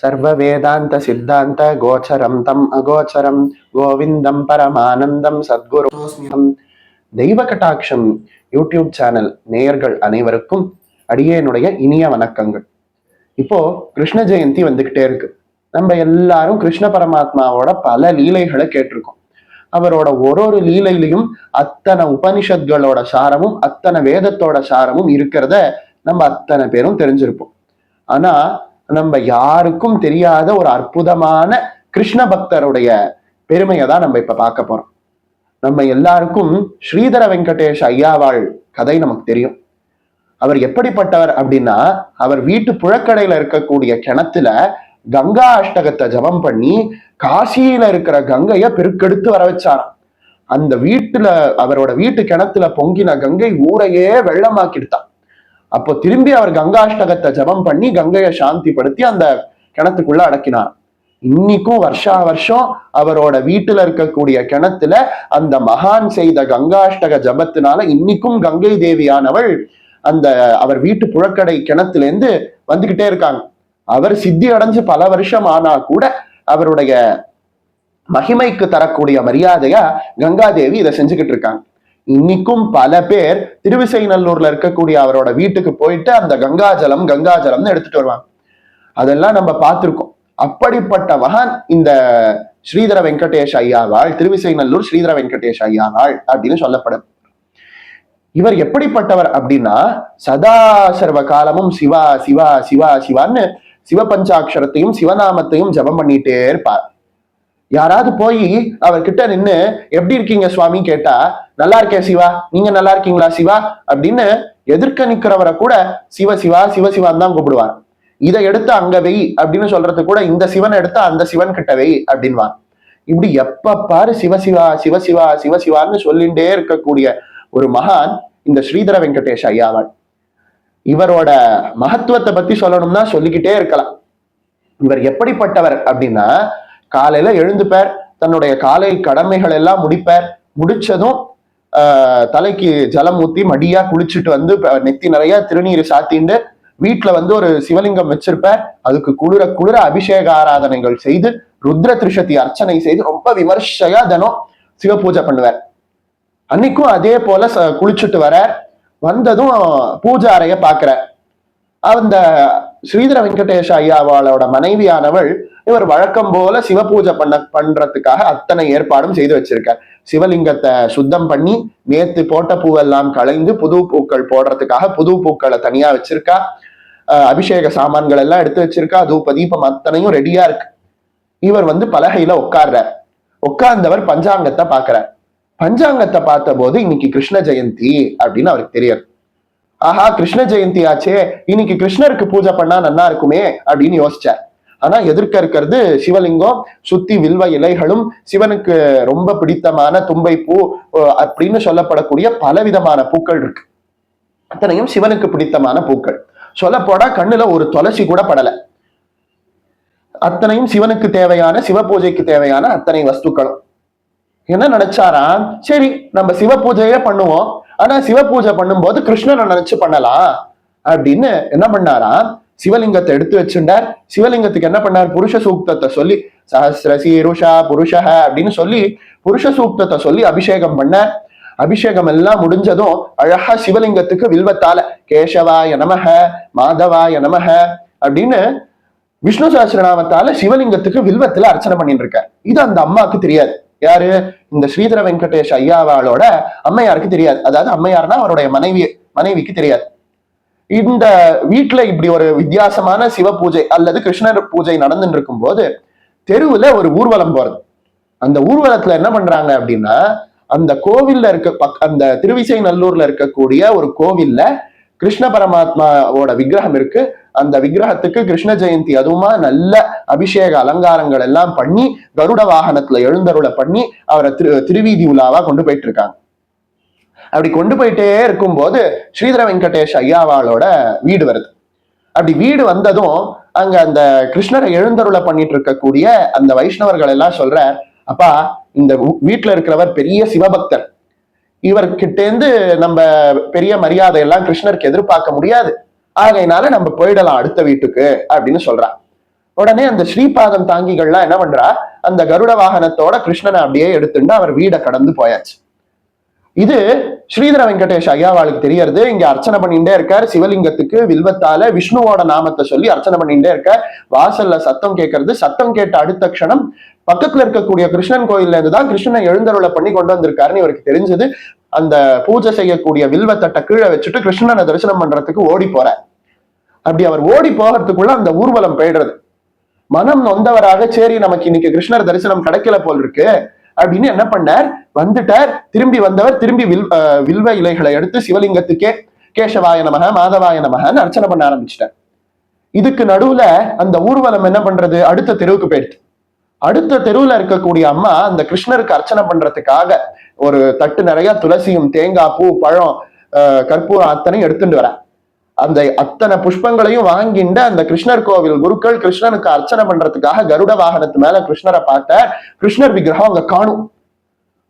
சர்வ வேதாந்த சித்தாந்த கோச்சரம் தம் அகோச்சரம். கோவிந்தம் பரமானந்தம் சத்குரு. தெய்வ கட்டாட்சம் யூடியூப் சேனல் நேயர்கள் அனைவருக்கும் அடியேனுடைய இனிய வணக்கங்கள். இப்போ கிருஷ்ண ஜெயந்தி வந்துகிட்டே இருக்கு. நம்ம எல்லாரும் கிருஷ்ண பரமாத்மாவோட பல லீலைகளை கேட்டிருக்கோம். அவரோட ஒரு ஒரு லீலையிலையும் அத்தனை உபனிஷத்களோட சாரமும் அத்தனை வேதத்தோட சாரமும் இருக்கிறத நம்ம அத்தனை பேரும் தெரிஞ்சிருப்போம். ஆனா நம்ம யாருக்கும் தெரியாத ஒரு அற்புதமான கிருஷ்ண பக்தருடைய பெருமையை தான் நம்ம இப்ப பார்க்க போறோம். நம்ம எல்லாருக்கும் ஸ்ரீதர வெங்கடேஷ் ஐயாவாள் கதை நமக்கு தெரியும். அவர் எப்படிப்பட்டவர் அப்படின்னா அவர் வீட்டு புழக்கடையில இருக்கக்கூடிய கிணத்துல கங்கா அஷ்டகத்தை ஜபம் பண்ணி காசியில இருக்கிற கங்கைய பெருக்கெடுத்து வர வச்சாராம். அந்த வீட்டுல அவரோட வீட்டு கிணத்துல பொங்கின கங்கை ஊரையே வெள்ளமாக்கிடுத்தான். அப்போ திரும்பி அவர் கங்காஷ்டகத்தை ஜபம் பண்ணி கங்கையை சாந்திப்படுத்தி அந்த கிணத்துக்குள்ள அடக்கினார். இன்னைக்கும் வருஷா வருஷம் அவரோட வீட்டுல இருக்கக்கூடிய கிணத்துல அந்த மகான் செய்த கங்காஷ்டக ஜபத்தினால இன்னைக்கும் கங்கை தேவியானவள் அந்த அவர் வீட்டு புழக்கடை கிணத்துல இருந்து வந்துகிட்டே இருக்காங்க. அவர் சித்தி அடைஞ்சு பல வருஷம் ஆனா கூட அவருடைய மகிமைக்கு தரக்கூடிய மரியாதையா கங்காதேவி இதை செஞ்சுக்கிட்டு இருக்காங்க. இன்னைக்கும் பல பேர் திருவிசைநல்லூர்ல இருக்கக்கூடிய அவரோட வீட்டுக்கு போயிட்டு அந்த கங்காஜலம் கங்காஜலம்னு எடுத்துட்டு வருவாங்க. அதெல்லாம் நம்ம பார்த்திருக்கோம். அப்படிப்பட்ட மகான் இந்த ஸ்ரீதர வெங்கடேஷ் ஐயாவாள் திருவிசைநல்லூர் ஸ்ரீதர வெங்கடேஷ் ஐயாவாள் அப்படின்னு சொல்லப்படும். இவர் எப்படிப்பட்டவர் அப்படின்னா சதா சர்வ காலமும் சிவா சிவா சிவா சிவான்னு சிவபஞ்சாட்சரத்தையும் சிவநாமத்தையும் ஜபம் பண்ணிட்டே இருப்பார். யாராவது போய் அவர்கிட்ட நின்னு எப்படி இருக்கீங்க சுவாமி? கேட்டா நல்லா இருக்கேன் சிவா. நீங்க நல்லா இருக்கீங்களா சிவா? அப்படின்னு எதிர்க்க நிக்கிறவரை கூட சிவ சிவா சிவ சிவான் தான் கூப்பிடுவார். இதை எடுத்து அங்க வெய் அப்படின்னு சொல்றது கூட இந்த சிவன் எடுத்து அந்த சிவன் கிட்ட வெய் அப்படின்வார். இப்படி எப்ப பாரு சிவசிவா சிவசிவா சிவசிவான்னு சொல்லிண்டே இருக்கக்கூடிய ஒரு மகான் இந்த ஸ்ரீதர வெங்கடேஷ் ஐயாவாள். இவரோட மகத்துவத்தை பத்தி சொல்லணும்னா சொல்லிக்கிட்டே இருக்கலாம். இவர் எப்படிப்பட்டவர் அப்படின்னா காலையில எழுந்துப்பார் தன்னுடைய காலை கடமைகள் எல்லாம் முடிப்பார். முடிச்சதும் தலைக்கு ஜலம் ஊத்தி மடியா குளிச்சுட்டு வந்து நெத்தி நிறைய திருநீர் சாத்திண்டு வீட்டுல வந்து ஒரு சிவலிங்கம் வச்சிருப்பார் அதுக்கு குளிர குளிர அபிஷேக ஆராதனைகள் செய்து ருத்ர திருஷதி அர்ச்சனை செய்து ரொம்ப விமர்சையா தினம் சிவ பூஜை பண்ணுவார். அன்னைக்கும் அதே போல குளிச்சுட்டு வர வந்ததும் பூஜை அறைய பாக்குற. அந்த ஸ்ரீதர வெங்கடேஷ ஐயாவாளோட மனைவியானவள் இவர் வழக்கம் போல சிவ பூஜை பண்ண பண்றதுக்காக அத்தனை ஏற்பாடும் செய்து வச்சிருக்கார். சிவலிங்கத்தை சுத்தம் பண்ணி நேத்து போட்ட பூவெல்லாம் களைந்து புது பூக்கள் போடுறதுக்காக புது பூக்களை தனியா வச்சிருக்கா. அபிஷேக சாமான்கள் எல்லாம் எடுத்து வச்சிருக்கா. தூப தீபம் அத்தனையும் ரெடியா இருக்கு. இவர் வந்து பலகையில உட்கார்றார். உட்கார்ந்தவர் பஞ்சாங்கத்தை பாக்குறார் பஞ்சாங்கத்தை பார்த்த போது இன்னைக்கு கிருஷ்ண ஜெயந்தி அப்படின்னு அவருக்கு தெரியாது ஆஹா கிருஷ்ண ஜெயந்தி ஆச்சே. இன்னைக்கு கிருஷ்ணருக்கு பூஜை பண்ணா நல்லா இருக்குமே அப்படின்னு யோசிச்சார் ஆனா எதிர்க்க இருக்கிறது சிவலிங்கம் சுத்தி வில்வ இலைகளும் சிவனுக்கு ரொம்ப பிடித்தமான தும்பை பூ அப்படின்னு சொல்லப்படக்கூடிய பல விதமான பூக்கள் இருக்கு. அத்தனையும் சிவனுக்கு பிடித்தமான பூக்கள். சொல்ல போனா கண்ணுல ஒரு துளசி கூட படல. அத்தனையும் சிவனுக்கு தேவையான சிவ பூஜைக்கு தேவையான அத்தனை வஸ்துக்களும். என்ன நினைச்சாரா சரி நம்ம சிவ பூஜையே பண்ணுவோம். ஆனா சிவ பூஜை பண்ணும்போது கிருஷ்ணனை நினைச்சு பண்ணலாம் அப்படின்னு என்ன பண்ணாராம்? சிவலிங்கத்தை எடுத்து வச்சுட்டார். சிவலிங்கத்துக்கு என்ன பண்ணார்? புருஷ சூக்தத்தை சொல்லி சஹசிர சீருஷா புருஷ அப்படின்னு சொல்லி புருஷ சூக்தத்தை சொல்லி அபிஷேகம் பண்ண. அபிஷேகம் எல்லாம் முடிஞ்சதும் அழகா சிவலிங்கத்துக்கு வில்வத்தால கேசவாய நமக மாதவாய நமக அப்படின்னு விஷ்ணு சஹசிரநாமத்தால சிவலிங்கத்துக்கு வில்வத்துல அர்ச்சனை பண்ணிட்டு இருக்க இது அந்த அம்மாவுக்கு தெரியாது. யாரு? இந்த ஸ்ரீதர வெங்கடேஷ் ஐயாவாளோட அம்மையாருக்கு தெரியாது. அதாவது அம்மையார்னா அவருடைய மனைவி மனைவிக்கு தெரியாது. இந்த வீட்டுல இப்படி ஒரு வித்தியாசமான சிவ பூஜை அல்லது கிருஷ்ணர் பூஜை நடந்துட்டு இருக்கும் போது தெருவுல ஒரு ஊர்வலம் போறது. அந்த ஊர்வலத்துல என்ன பண்றாங்க அப்படின்னா அந்த கோவில்ல இருக்க அந்த திருவிசை நல்லூர்ல இருக்கக்கூடிய ஒரு கோவில்ல கிருஷ்ண பரமாத்மாவோட விக்கிரகம் இருக்கு. அந்த விக்கிரகத்துக்கு கிருஷ்ண ஜெயந்தி அதுவுமா நல்ல அபிஷேக அலங்காரங்கள் எல்லாம் பண்ணி கருட வாகனத்துல எழுந்தருளை பண்ணி அவரை திரு திருவீதி உலாவா கொண்டு போயிட்டு இருக்காங்க அப்படி கொண்டு போயிட்டே இருக்கும்போது ஸ்ரீதர வெங்கடேஷ் ஐயாவாளோட வீடு வருது. அப்படி வீடு வந்ததும் அங்க அந்த கிருஷ்ணரை எழுந்தருளை பண்ணிட்டு இருக்கக்கூடிய அந்த வைஷ்ணவர்கள் எல்லாம் சொல்ற அப்பா இந்த வீட்டுல இருக்கிறவர் பெரிய சிவபக்தர். இவர்கிட்டேந்து நம்ம பெரிய மரியாதை எல்லாம் கிருஷ்ணருக்கு எதிர்பார்க்க முடியாது. ஆகையினால நம்ம போயிடலாம் அடுத்த வீட்டுக்கு அப்படின்னு சொல்றான். உடனே அந்த ஸ்ரீபாதம் தாங்கிகள்லாம் என்ன பண்றா? அந்த கருட வாகனத்தோட கிருஷ்ணனை அப்படியே எடுத்துட்டு அவர் வீடை கடந்து போயாச்சு. இது ஸ்ரீதர வெங்கடேஷ் ஐயாவாளுக்கு தெரியறது. இங்க அர்ச்சனை பண்ணிட்டே இருக்கார். சிவலிங்கத்துக்கு வில்வத்தால விஷ்ணுவோட நாமத்தை சொல்லி அர்ச்சனை பண்ணிட்டே இருக்க வாசல்ல சத்தம் கேட்கறது. சத்தம் கேட்ட அடுத்த க்ஷணம் பக்கத்துல இருக்கக்கூடிய கிருஷ்ணன் கோயில்ல இருந்து தான் கிருஷ்ணனை எழுந்தருளை பண்ணி கொண்டு வந்திருக்காருன்னு இவருக்கு தெரிஞ்சது. அந்த பூஜை செய்யக்கூடிய வில்வத்தட்டை கீழே வச்சுட்டு கிருஷ்ணனை தரிசனம் பண்றதுக்கு ஓடி போற அப்படி அவர் ஓடி போகிறதுக்குள்ள அந்த ஊர்வலம் போயிடுறது. மனம் நொந்தவராக சரி நமக்கு இன்னைக்கு கிருஷ்ணர் தரிசனம் கிடைக்கல போல் இருக்கு. அப்படின்னு என்ன பண்ணார்? வந்துட்டார். திரும்பி வந்தவர் திரும்பி வில் அஹ் வில்வ இலைகளை எடுத்து சிவலிங்கத்துக்கே கேசவாய நமக மாதவாய நமகன்னு அர்ச்சனை பண்ண ஆரம்பிச்சிட்டார். இதுக்கு நடுவுல அந்த ஊர்வலம் என்ன பண்றது? அடுத்த தெருவுக்கு போயிடுது. அடுத்த தெருவுல இருக்கக்கூடிய அம்மா அந்த கிருஷ்ணருக்கு அர்ச்சனை பண்றதுக்காக ஒரு தட்டு நிறைய துளசியும் தேங்காய் பூ பழம் கற்பூரம் அத்தனையும் எடுத்துட்டு வர அந்த அத்தனை புஷ்பங்களையும் வாங்கிண்ட அந்த கிருஷ்ணர் கோவில் குருக்கள் கிருஷ்ணனுக்கு அர்ச்சனை பண்றதுக்காக கருட வாகனத்து மேல கிருஷ்ணரை பார்த்த கிருஷ்ணர் விக்கிரகம் அங்க காணும்.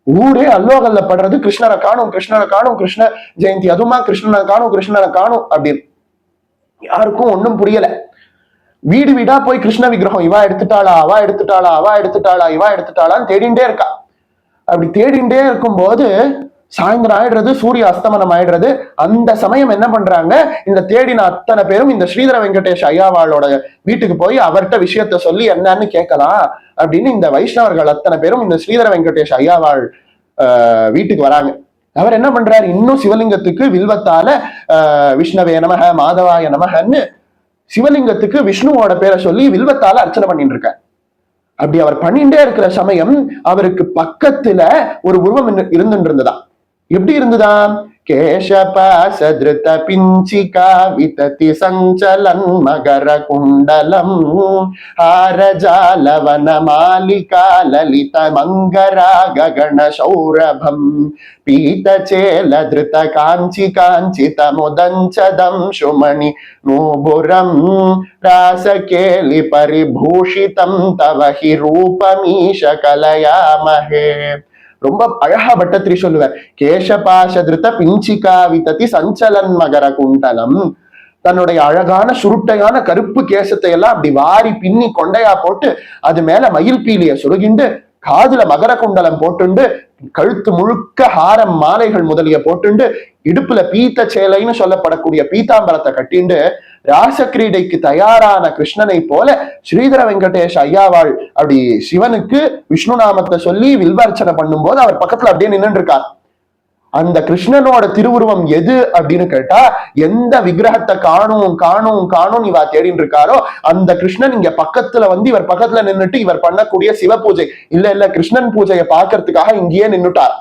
ஊரே அல்லோகல்ல படுறது கிருஷ்ணரை காணும் கிருஷ்ணரை காணும் கிருஷ்ண ஜெயந்தி. அதுமா கிருஷ்ணனை காணும் கிருஷ்ணனை காணும் அப்படின்னு. யாருக்கும் ஒன்னும் புரியல. வீடு வீடா போய் கிருஷ்ண விக்கிரகம் இவா எடுத்துட்டாளா அவா எடுத்துட்டாளா அவா எடுத்துட்டாளா இவா எடுத்துட்டாளான்னு தேடிண்டே இருக்கா. அப்படி தேடிண்டே இருக்கும்போது சாயந்தரம் ஆயிடுறது சூரிய அஸ்தமனம் ஆயிடுறது. அந்த சமயம் என்ன பண்றாங்க? இந்த தேடின அத்தனை பேரும் இந்த ஸ்ரீதர வெங்கடேஷ் ஐயாவாளோட வீட்டுக்கு போய் அவர்கிட்ட விஷயத்த சொல்லி என்னன்னு கேட்கலாம் அப்படின்னு இந்த வைஷ்ணவர்கள் அத்தனை பேரும் இந்த ஸ்ரீதர வெங்கடேஷ் ஐயாவாள் ஆஹ், வீட்டுக்கு வராங்க. அவர் என்ன பண்றாரு? இன்னும் சிவலிங்கத்துக்கு வில்வத்தால ஆஹ், விஷ்ணவே நமக மாதவாய நமகன்னு சிவலிங்கத்துக்கு விஷ்ணுவோட பேரை சொல்லி வில்வத்தால அர்ச்சனை பண்ணிட்டு இருக்கார். அப்படி அவர் பண்ணிட்டே இருக்கிற சமயம் அவருக்கு பக்கத்துல ஒரு உருவம் இருந்துட்டு இருந்ததா? எப்படி இருந்ததா? केशपाशधृतपिञ्चिका वितति सञ्चलन्मगरकुण्डलम् हारजालवनमालिका ललितमङ्गरा गगणशौरभम् पीतचेलधृतकाञ्चि काञ्चितमुदञ्चदं शुमणि नूबुरं रासकेलिपरिभूषितं तव हि रूपमीश कलयामहे ரொம்ப அழகா பட்டத்திரி சொல்லுவார். கேசபாசதிருத்த பிஞ்சிகா விததி சஞ்சலன் மகர குண்டலம். தன்னுடைய அழகான சுருட்டையான கருப்பு கேசத்தை எல்லாம் அப்படி வாரி பின்னி கொண்டையா போட்டு அது மேல மயில் பீலிய சுருகிண்டு காதுல மகர குண்டலம் போட்டுண்டு கழுத்து முழுக்க ஹாரம் மாலைகள் முதலிய போட்டுண்டு இடுப்புல பீத்த சேலைன்னு சொல்லப்படக்கூடிய பீதாம்பரத்தை கட்டிண்டு ராசக்கிரீடைக்கு தயாரான கிருஷ்ணனை போல ஸ்ரீதர வெங்கடேஷ் ஐயாவாள் அப்படி சிவனுக்கு விஷ்ணு நாமத்தை சொல்லி வில்வார்ச்சனை பண்ணும்போது அவர் பக்கத்துல அப்படியே நின்றுட்டு இருக்கார். அந்த கிருஷ்ணனோட திருவுருவம் எது அப்படின்னு கேட்டா எந்த விக்கிரகத்தை காணும் காணும் காணும் இவா தேடின்னு இருக்காரோ அந்த கிருஷ்ணன் இங்க பக்கத்துல வந்து இவர் பக்கத்துல நின்னுட்டு இவர் பண்ணக்கூடிய சிவ பூஜை. இல்ல இல்ல கிருஷ்ணன் பூஜையை பார்க்கறதுக்காக இங்கேயே நின்னுட்டார்.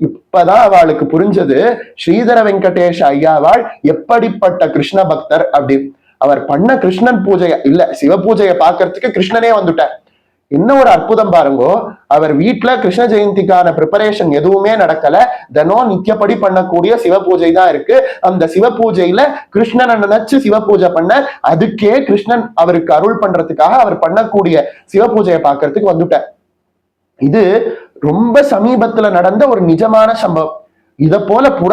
இப்பதான் அவளுக்கு புரிஞ்சது ஸ்ரீதர வெங்கடேஷ் ஐயாவாள் எப்படிப்பட்ட கிருஷ்ண பக்தர் அப்படி. அவர் பண்ண கிருஷ்ணன் பூஜைய இல்ல சிவ பூஜையை பார்க்கறதுக்கு கிருஷ்ணனே வந்துட்டார். என்ன ஒரு அற்புதம் பாருங்கோ அவர் வீட்டுல கிருஷ்ண ஜெயந்திக்கான ப்ரிப்பரேஷன் எதுவுமே நடக்கல. தினம் நித்தியப்படி பண்ணக்கூடிய சிவ பூஜை தான் இருக்கு. அந்த சிவ பூஜையில கிருஷ்ணனை நினைச்சு சிவ பூஜை பண்ண அதுக்கே கிருஷ்ணன் அவருக்கு அருள் பண்றதுக்காக அவர் பண்ணக்கூடிய சிவ பூஜையை பார்க்கறதுக்கு வந்துட்டார். இது ரொம்ப சமீபத்துல நடந்த ஒரு நிஜமான சம்பவம். இத போல புற